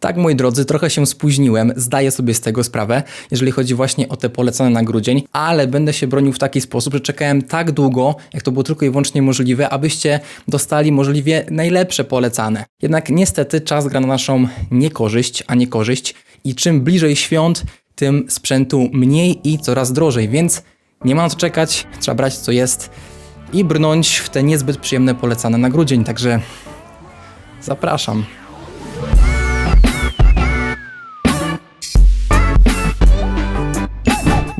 Tak, moi drodzy, trochę się spóźniłem, zdaję sobie z tego sprawę, jeżeli chodzi właśnie o te polecane na grudzień, ale będę się bronił w taki sposób, że czekałem tak długo, jak to było tylko i wyłącznie możliwe, abyście dostali możliwie najlepsze polecane. Jednak niestety czas gra na naszą niekorzyść, a nie korzyść i czym bliżej świąt, tym sprzętu mniej i coraz drożej, więc nie ma na co czekać, trzeba brać co jest i brnąć w te niezbyt przyjemne polecane na grudzień, także zapraszam.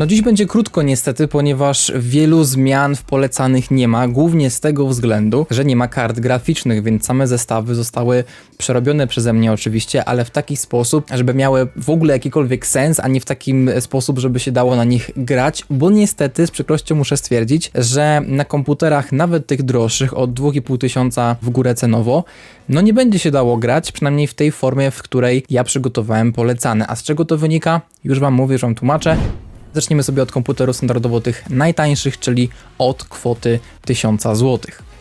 No dziś będzie krótko niestety, ponieważ wielu zmian w polecanych nie ma, głównie z tego względu, że nie ma kart graficznych, więc same zestawy zostały przerobione przeze mnie oczywiście, ale w taki sposób, żeby miały w ogóle jakikolwiek sens, a nie w takim sposób, żeby się dało na nich grać, bo niestety z przykrością muszę stwierdzić, że na komputerach nawet tych droższych od 2,5 tysiąca w górę cenowo, no nie będzie się dało grać, przynajmniej w tej formie, w której ja przygotowałem polecane. A z czego to wynika? Już wam mówię, już wam tłumaczę. Zacznijmy sobie od komputerów standardowo tych najtańszych, czyli od kwoty 1000 zł.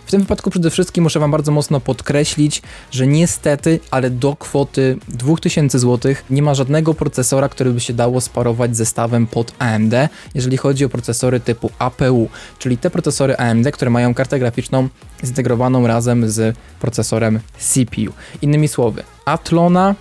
W tym wypadku przede wszystkim muszę Wam bardzo mocno podkreślić, że niestety, ale do kwoty 2000 zł nie ma żadnego procesora, który by się dało sparować zestawem pod AMD, jeżeli chodzi o procesory typu APU, czyli te procesory AMD, które mają kartę graficzną zintegrowaną razem z procesorem CPU. Innymi słowy, Atlona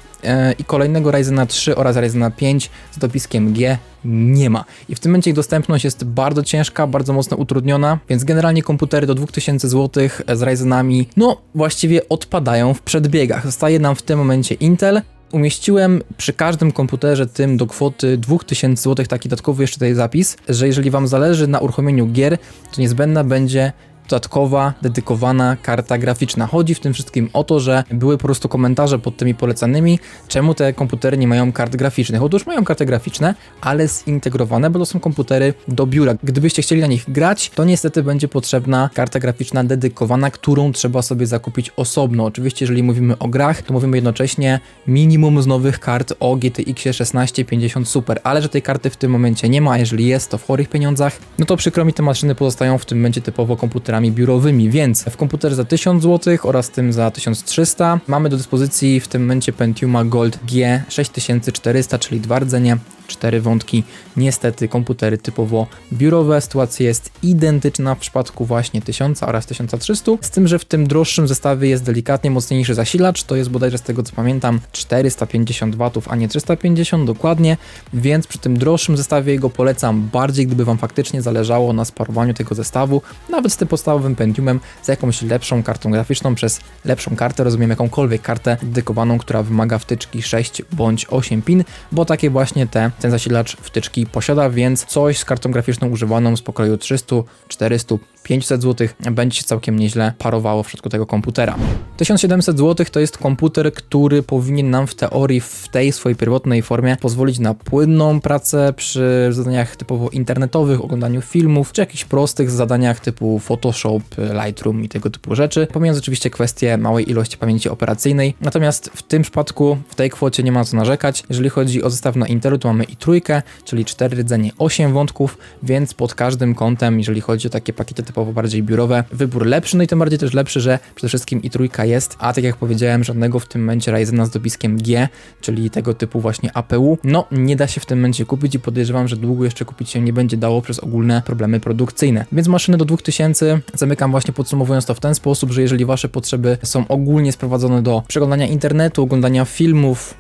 i kolejnego Ryzena 3 oraz Ryzena 5 z dopiskiem G nie ma. I w tym momencie ich dostępność jest bardzo ciężka, bardzo mocno utrudniona, więc generalnie komputery do 2000 zł z Ryzenami, no właściwie odpadają w przedbiegach. Zostaje nam w tym momencie Intel, Umieściłem przy każdym komputerze tym do kwoty 2000 zł taki dodatkowy jeszcze tutaj zapis, że jeżeli Wam zależy na uruchomieniu gier, to niezbędna będzie dodatkowa, dedykowana karta graficzna. Chodzi w tym wszystkim o to, że były po prostu komentarze pod tymi polecanymi, czemu te komputery nie mają kart graficznych. Otóż mają karty graficzne, ale zintegrowane, bo to są komputery do biura. Gdybyście chcieli na nich grać, to niestety będzie potrzebna karta graficzna dedykowana, którą trzeba sobie zakupić osobno. Oczywiście, jeżeli mówimy o grach, to mówimy jednocześnie minimum z nowych kart o GTX 1650 Super, ale że tej karty w tym momencie nie ma, jeżeli jest, to w chorych pieniądzach, no to przykro mi te maszyny pozostają w tym momencie typowo komputerami komputerami biurowymi, więc w komputerze za 1000 zł oraz tym za 1300 mamy do dyspozycji w tym momencie Pentiuma Gold G6400, czyli dwa rdzenie cztery wątki. Niestety komputery typowo biurowe. Sytuacja jest identyczna w przypadku właśnie 1000 oraz 1300, z tym, że w tym droższym zestawie jest delikatnie mocniejszy zasilacz, to jest bodajże z tego co pamiętam 450 W, a nie 350 dokładnie, więc przy tym droższym zestawie jego polecam bardziej, gdyby Wam faktycznie zależało na sparowaniu tego zestawu, nawet z tym podstawowym Pentiumem, z jakąś lepszą kartą graficzną, przez lepszą kartę rozumiem jakąkolwiek kartę dedykowaną, która wymaga wtyczki 6 bądź 8 pin, bo takie właśnie te ten zasilacz wtyczki posiada, więc coś z kartą graficzną używaną z pokroju 300, 400, 500 zł będzie się całkiem nieźle parowało w przypadku tego komputera. 1700 zł to jest komputer, który powinien nam w teorii w tej swojej pierwotnej formie pozwolić na płynną pracę przy zadaniach typowo internetowych, oglądaniu filmów, czy jakichś prostych zadaniach typu Photoshop, Lightroom i tego typu rzeczy, pomijając oczywiście kwestię małej ilości pamięci operacyjnej. Natomiast w tym przypadku, w tej kwocie nie ma co narzekać. Jeżeli chodzi o zestaw na Intelu, to mamy i trójkę, czyli 4 rdzenie 8 wątków, więc pod każdym kątem, jeżeli chodzi o takie pakiety typowo bardziej biurowe, wybór lepszy, no i tym bardziej też lepszy, że przede wszystkim i trójka jest, a tak jak powiedziałem, żadnego w tym momencie Ryzena z dopiskiem G, czyli tego typu właśnie APU, no nie da się w tym momencie kupić i podejrzewam, że długo jeszcze kupić się nie będzie dało przez ogólne problemy produkcyjne. Więc maszyny do 2000 zamykam właśnie podsumowując to w ten sposób, że jeżeli wasze potrzeby są ogólnie sprowadzone do przeglądania internetu, oglądania filmów,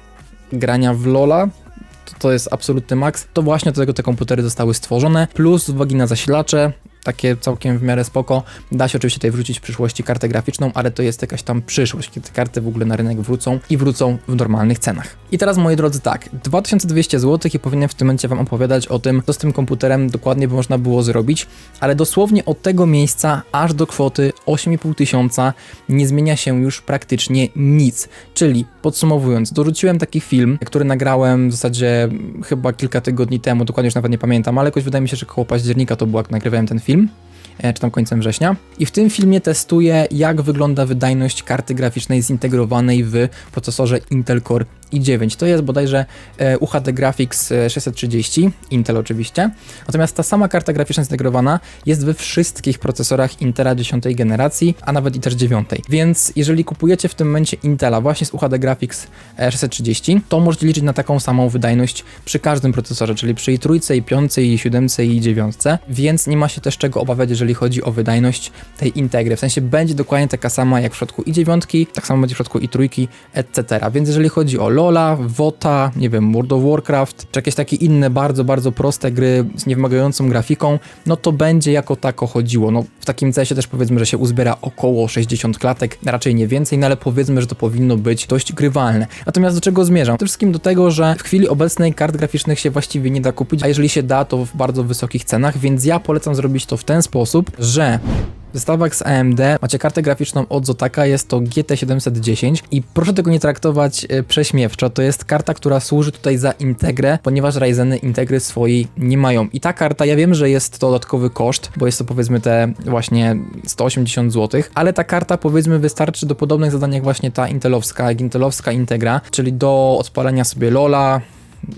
grania w LoLa, to, jest absolutny maks, to właśnie do tego te komputery zostały stworzone, plus z uwagi na zasilacze, takie całkiem w miarę spoko. Da się oczywiście tutaj wrzucić w przyszłości kartę graficzną, ale to jest jakaś tam przyszłość, kiedy te karty w ogóle na rynek wrócą i wrócą w normalnych cenach. I teraz moi drodzy tak, 2200 zł i powinien w tym momencie Wam opowiadać o tym, co z tym komputerem dokładnie by można było zrobić, ale dosłownie od tego miejsca aż do kwoty 8500 tysiąca nie zmienia się już praktycznie nic. Czyli podsumowując, dorzuciłem taki film, który nagrałem w zasadzie chyba kilka tygodni temu, dokładnie już nawet nie pamiętam, ale jakoś wydaje mi się, że koło października to było jak nagrywałem ten film. E, czy tam końcem września. I w tym filmie testuję, jak wygląda wydajność karty graficznej zintegrowanej w procesorze Intel Core i9. To jest bodajże e, UHD Graphics e, 630, Intel oczywiście. Natomiast ta sama karta graficzna zintegrowana jest we wszystkich procesorach Intela 10 generacji, a nawet i też 9. Więc jeżeli kupujecie w tym momencie Intela właśnie z UHD Graphics e, 630, to możecie liczyć na taką samą wydajność przy każdym procesorze, czyli przy i trójce, i piątce, i siódemce, i dziewiątce, więc nie ma się też czego obawiać, jeżeli chodzi o wydajność tej integry. W sensie będzie dokładnie taka sama jak w przypadku i dziewiątki, tak samo będzie w przypadku i trójki, etc. Więc jeżeli chodzi o LoLa, WOTA, nie wiem, World of Warcraft, czy jakieś takie inne bardzo, bardzo proste gry z niewymagającą grafiką, no to będzie jako tako chodziło. No w takim sensie też powiedzmy, że się uzbiera około 60 klatek, raczej nie więcej, no ale powiedzmy, że to powinno być dość grywalne. Natomiast do czego zmierzam? Przede wszystkim do tego, że w chwili obecnej kart graficznych się właściwie nie da kupić, a jeżeli się da, to w bardzo wysokich cenach, więc ja polecam zrobić to w ten sposób, że w zestawach z AMD macie kartę graficzną od Zotaka, jest to GT710 i proszę tego nie traktować e, prześmiewczo, to jest karta, która służy tutaj za Integrę, ponieważ Ryzeny Integry swojej nie mają. I ta karta, ja wiem, że jest to dodatkowy koszt, bo jest to powiedzmy te właśnie 180 zł, ale ta karta powiedzmy wystarczy do podobnych zadań jak właśnie ta intelowska, jak intelowska Integra, czyli do odpalenia sobie LoLa,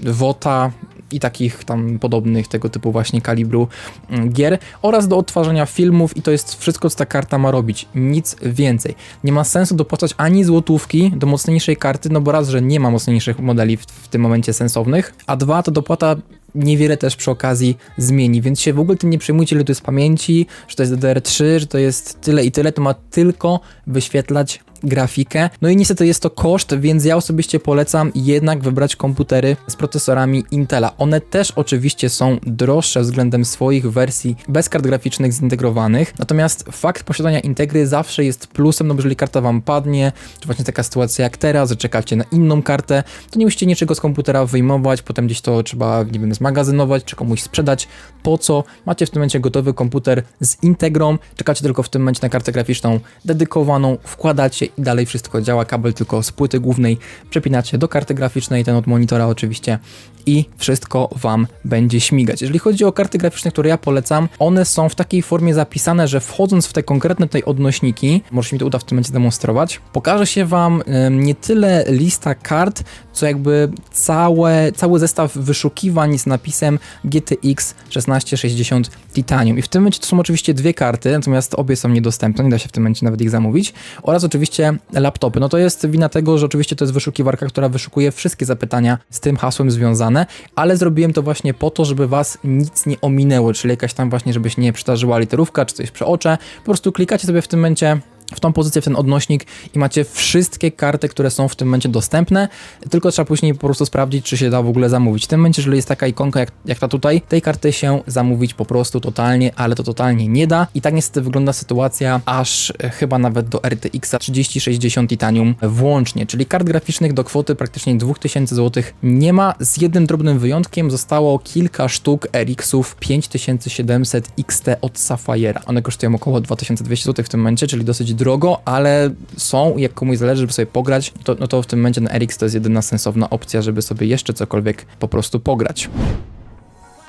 WOTA, i takich tam podobnych tego typu właśnie kalibru mm, gier oraz do odtwarzania filmów i to jest wszystko, co ta karta ma robić. Nic więcej. Nie ma sensu dopłacać ani złotówki do mocniejszej karty, no bo raz, że nie ma mocniejszych modeli w, w tym momencie sensownych, a dwa, to dopłata niewiele też przy okazji zmieni, więc się w ogóle tym nie przejmujcie, ile to jest pamięci, że to jest DDR3, że to jest tyle i tyle, to ma tylko wyświetlać grafikę. No i niestety jest to koszt, więc ja osobiście polecam jednak wybrać komputery z procesorami Intela. One też oczywiście są droższe względem swoich wersji bez kart graficznych zintegrowanych, natomiast fakt posiadania Integry zawsze jest plusem, no bo jeżeli karta wam padnie, czy właśnie taka sytuacja jak teraz, że czekacie na inną kartę, to nie musicie niczego z komputera wyjmować, potem gdzieś to trzeba, nie wiem, zmagazynować, czy komuś sprzedać. Po co? Macie w tym momencie gotowy komputer z Integrą, czekacie tylko w tym momencie na kartę graficzną dedykowaną, wkładacie i dalej wszystko działa, kabel tylko z płyty głównej przepinacie do karty graficznej, ten od monitora oczywiście i wszystko Wam będzie śmigać. Jeżeli chodzi o karty graficzne, które ja polecam, one są w takiej formie zapisane, że wchodząc w te konkretne tutaj odnośniki, może mi to uda w tym momencie demonstrować, pokaże się Wam nie tyle lista kart, co jakby całe, cały zestaw wyszukiwań z napisem GTX 1660 Titanium. I w tym momencie to są oczywiście dwie karty, natomiast obie są niedostępne, nie da się w tym momencie nawet ich zamówić. Oraz oczywiście laptopy. No to jest wina tego, że oczywiście to jest wyszukiwarka, która wyszukuje wszystkie zapytania z tym hasłem związane, ale zrobiłem to właśnie po to, żeby was nic nie ominęło, czyli jakaś tam właśnie, żebyś nie przydarzyła literówka czy coś przeocze. Po prostu klikacie sobie w tym momencie w tą pozycję, w ten odnośnik i macie wszystkie karty, które są w tym momencie dostępne, tylko trzeba później po prostu sprawdzić, czy się da w ogóle zamówić. W tym momencie, jeżeli jest taka ikonka jak, jak ta tutaj, tej karty się zamówić po prostu totalnie, ale to totalnie nie da i tak niestety wygląda sytuacja aż e, chyba nawet do RTX 3060 Titanium włącznie, czyli kart graficznych do kwoty praktycznie 2000 zł nie ma, z jednym drobnym wyjątkiem zostało kilka sztuk RX-ów 5700 XT od Safire'a. One kosztują około 2200 zł w tym momencie, czyli dosyć drogo, ale są, jak komuś zależy, żeby sobie pograć, to, no to w tym momencie na RX to jest jedyna sensowna opcja, żeby sobie jeszcze cokolwiek po prostu pograć.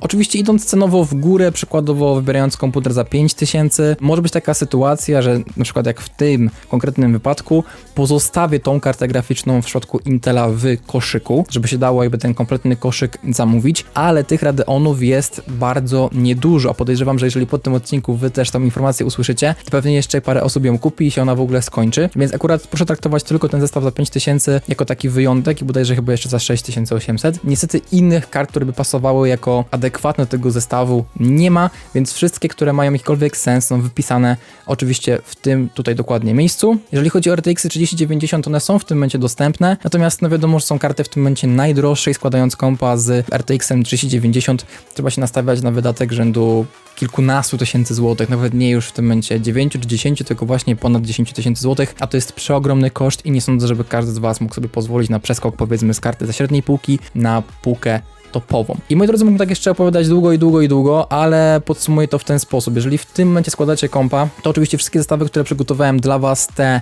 Oczywiście idąc cenowo w górę, przykładowo wybierając komputer za 5000, może być taka sytuacja, że na przykład jak w tym konkretnym wypadku pozostawię tą kartę graficzną w środku Intela w koszyku, żeby się dało jakby ten kompletny koszyk zamówić, ale tych Radeonów jest bardzo niedużo, a podejrzewam, że jeżeli po tym odcinku wy też tą informację usłyszycie, to pewnie jeszcze parę osób ją kupi i się ona w ogóle skończy, więc akurat proszę traktować tylko ten zestaw za 5000 jako taki wyjątek i bodajże chyba jeszcze za 6800. Niestety innych kart, które by pasowały jako adekwatne adekwatne do tego zestawu nie ma, więc wszystkie, które mają jakikolwiek sens są wypisane oczywiście w tym tutaj dokładnie miejscu. Jeżeli chodzi o RTX 3090, one są w tym momencie dostępne, natomiast no wiadomo, że są karty w tym momencie najdroższe i składając kompa z RTX 3090 trzeba się nastawiać na wydatek rzędu kilkunastu tysięcy złotych, nawet nie już w tym momencie 9 czy 10, tylko właśnie ponad 10 tysięcy złotych, a to jest przeogromny koszt i nie sądzę, żeby każdy z Was mógł sobie pozwolić na przeskok powiedzmy z karty ze średniej półki na półkę topową. I moi drodzy, mógłbym tak jeszcze opowiadać długo i długo i długo, ale podsumuję to w ten sposób. Jeżeli w tym momencie składacie kompa, to oczywiście wszystkie zestawy, które przygotowałem dla Was, te,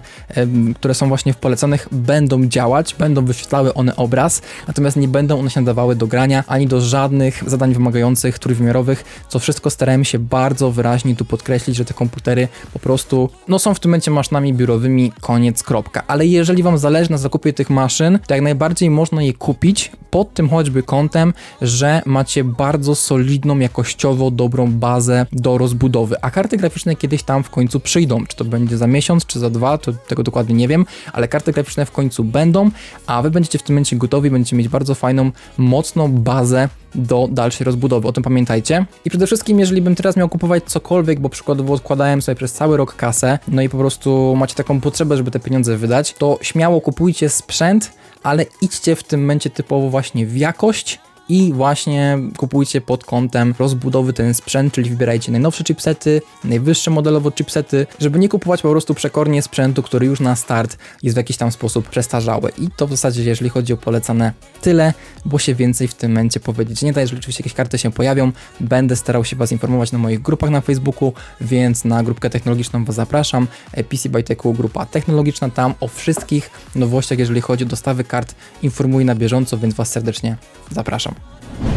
które są właśnie w polecanych, będą działać, będą wyświetlały one obraz, natomiast nie będą one się nadawały do grania ani do żadnych zadań wymagających trójwymiarowych, co wszystko starałem się bardzo wyraźnie tu podkreślić, że te komputery po prostu no, są w tym momencie maszynami biurowymi, koniec, kropka. Ale jeżeli Wam zależy na zakupie tych maszyn, to jak najbardziej można je kupić pod tym choćby kątem, że macie bardzo solidną, jakościowo dobrą bazę do rozbudowy, a karty graficzne kiedyś tam w końcu przyjdą. Czy to będzie za miesiąc, czy za dwa, to tego dokładnie nie wiem, ale karty graficzne w końcu będą, a Wy będziecie w tym momencie gotowi, będziecie mieć bardzo fajną, mocną bazę do dalszej rozbudowy. O tym pamiętajcie. I przede wszystkim, jeżeli bym teraz miał kupować cokolwiek, bo przykładowo odkładałem sobie przez cały rok kasę, no i po prostu macie taką potrzebę, żeby te pieniądze wydać, to śmiało kupujcie sprzęt, ale idźcie w tym momencie typowo właśnie w jakość i właśnie kupujcie pod kątem rozbudowy ten sprzęt, czyli wybierajcie najnowsze chipsety, najwyższe modelowo chipsety, żeby nie kupować po prostu przekornie sprzętu, który już na start jest w jakiś tam sposób przestarzały. I to w zasadzie, jeżeli chodzi o polecane, tyle, bo się więcej w tym momencie powiedzieć nie da. Jeżeli oczywiście jakieś karty się pojawią, będę starał się Was informować na moich grupach na Facebooku, więc na grupkę technologiczną Was zapraszam. PC by Techu, grupa technologiczna, tam o wszystkich nowościach, jeżeli chodzi o dostawy kart, informuję na bieżąco, więc Was serdecznie zapraszam.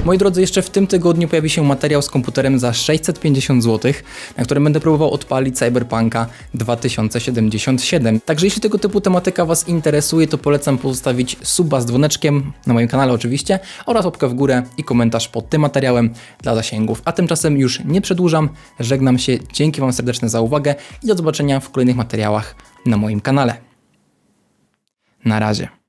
Moi drodzy, jeszcze w tym tygodniu pojawi się materiał z komputerem za 650 zł, na którym będę próbował odpalić Cyberpunka 2077. Także jeśli tego typu tematyka Was interesuje, to polecam pozostawić suba z dzwoneczkiem na moim kanale oczywiście oraz łapkę w górę i komentarz pod tym materiałem dla zasięgów. A tymczasem już nie przedłużam, żegnam się, dzięki Wam serdeczne za uwagę i do zobaczenia w kolejnych materiałach na moim kanale. Na razie.